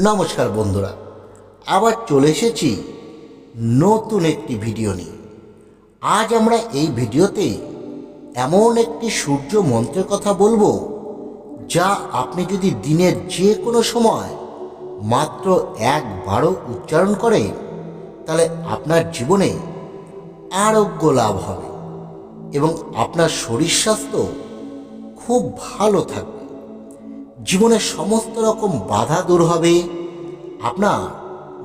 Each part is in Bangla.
নমস্কার বন্ধুরা, আবার চলে এসেছি নতুন একটি ভিডিও নিয়ে। আজ আমরা এই ভিডিওতে এমন একটি সূর্য মন্ত্রের কথা বলব, যা আপনি যদি দিনের যে কোনো সময় মাত্র একবারও উচ্চারণ করেন, তাহলে আপনার জীবনে আরোগ্য লাভ হবে এবং আপনার শরীর স্বাস্থ্য খুব ভালো থাকবে। জীবনের সমস্ত রকম বাধা দূর হবে। আপনার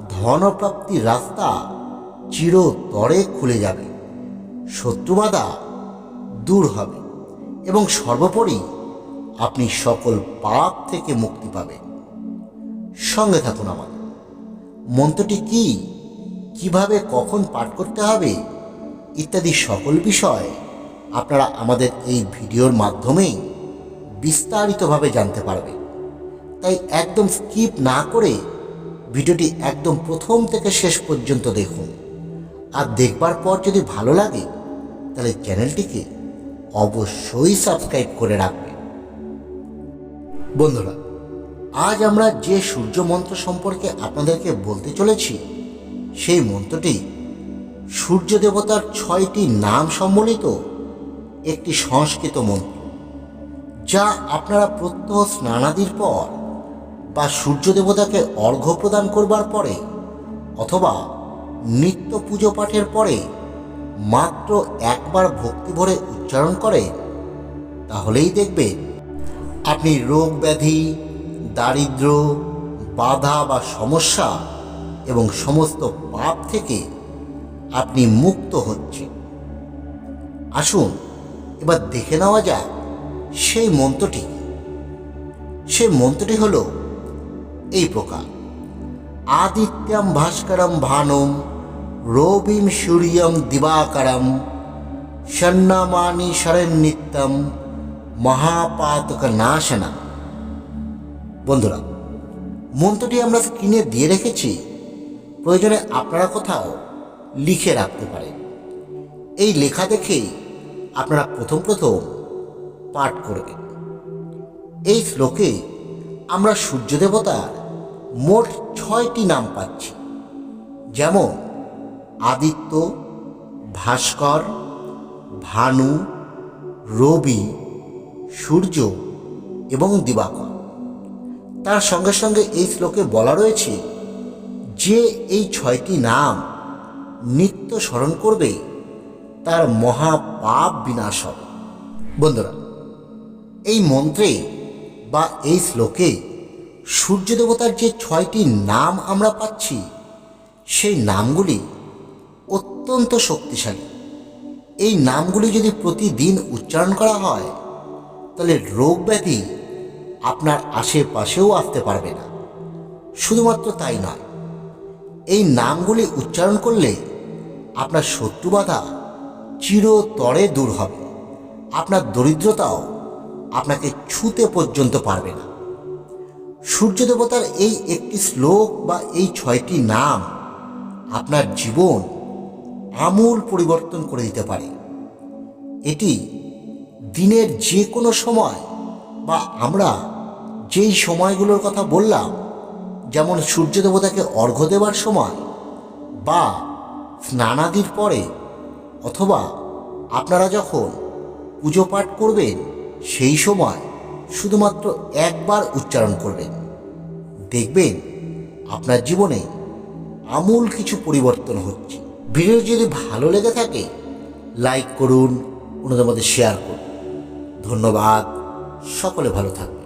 ধনপ্রাপ্তির রাস্তা চিরতরে খুলে যাবে। শত্রুবাধা দূর হবে এবং সর্বোপরি আপনি সকল পাপ থেকে মুক্তি পাবেন। সঙ্গে থাকুন আমাদের। মন্ত্রটি কি, কীভাবে কখন পাঠ করতে হবে, ইত্যাদি সকল বিষয় আপনারা আমাদের এই ভিডিওর মাধ্যমেই বিস্তারিতভাবে জানতে পারবে। তাই একদম স্কিপ না করে ভিডিওটি একদম প্রথম থেকে শেষ পর্যন্ত দেখুন। আর দেখবার পর যদি ভালো লাগে, তাহলে চ্যানেলটিকে অবশ্যই সাবস্ক্রাইব করে রাখবেন। বন্ধুরা, আজ আমরা যে সূর্য মন্ত্র সম্পর্কে আপনাদেরকে বলতে চলেছি, সেই মন্ত্রটি সূর্য দেবতার ছয়টি নাম সম্বলিত একটি সংস্কৃত মন্ত্র। যা আপনারা প্রত্যহ স্নানাদির পর বা সূর্য দেবতাকে অর্ঘ্য প্রদান করবার পরে অথবা নিত্য পুজো পাঠের পরে মাত্র একবার ভক্তি ভরে উচ্চারণ করে, তাহলেই দেখবে আপনি রোগ ব্যাধি, দারিদ্র, বাধা বা সমস্যা এবং সমস্ত পাপ থেকে আপনি মুক্ত হচ্ছেন। আসুন, এবার দেখে নেওয়া যাক সেই মন্ত্রটি। সেই মন্ত্রটি হল এই প্রকার। আদিত্যম ভাস্করম ভানুম রবিম সূর্যম দিবাকরম সন্নামানি শরণ্যিত্যম মহাপাতক নাশনা বন্ধুরা, মন্ত্রটি আমরা স্ক্রিনে দিয়ে রেখেছি। প্রয়োজনে আপনারা কোথাও লিখে রাখতে পারেন। এই লেখা দেখেই আপনারা প্রথম প্রথম পাঠ করবেন এই শ্লোকে আমরা সূর্য দেবতার মোট ছয়টি নাম পাচ্ছি। যেমন, আদিত্য, ভাস্কর, ভানু, রবি, সূর্য এবং দিবাকর। তার সঙ্গে সঙ্গে এই শ্লোকে বলা রয়েছে যে এই ছয়টি নাম নিত্য স্মরণ করবে, তার মহা পাপ বিনাশ হবে। বন্ধুরা এই মন্ত্রে বা এই শ্লোকে সূর্য দেবতার যে ছয়টি নাম আমরা পাচ্ছি, সেই নামগুলি অত্যন্ত শক্তিশালী। এই নামগুলি যদি প্রতিদিন উচ্চারণ করা হয়, তাহলে রোগ ব্যাধি আপনার আশেপাশেও আসতে পারবে না। শুধুমাত্র তাই নয়, এই নামগুলি উচ্চারণ করলে আপনার শত্রু বাধা চিরতরে দূর হবে। আপনার দরিদ্রতাও আপনাকে ছুতে পর্যন্ত পারবে না। সূর্য দেবতার এই একটি শ্লোক বা এই ছয়টি নাম আপনার জীবন আমূল পরিবর্তন করে দিতে পারে। এটি দিনের যে কোনো সময় বা আমরা যেই সময়গুলোর কথা বললাম, যেমন সূর্য দেবতাকে অর্ঘ্য দেবার সময় বা স্নানাদির পরে, অথবা আপনারা যখন পুজো পাঠ করবেন সেই সময় শুধুমাত্র একবার উচ্চারণ করবেন। দেখবেন আপনার জীবনে আমূল কিছু পরিবর্তন হচ্ছে। ভিডিও যদি ভালো লেগে থাকে, লাইক করুন, অন্যদের মধ্যে শেয়ার করুন। ধন্যবাদ, সকলে ভালো থাকুন।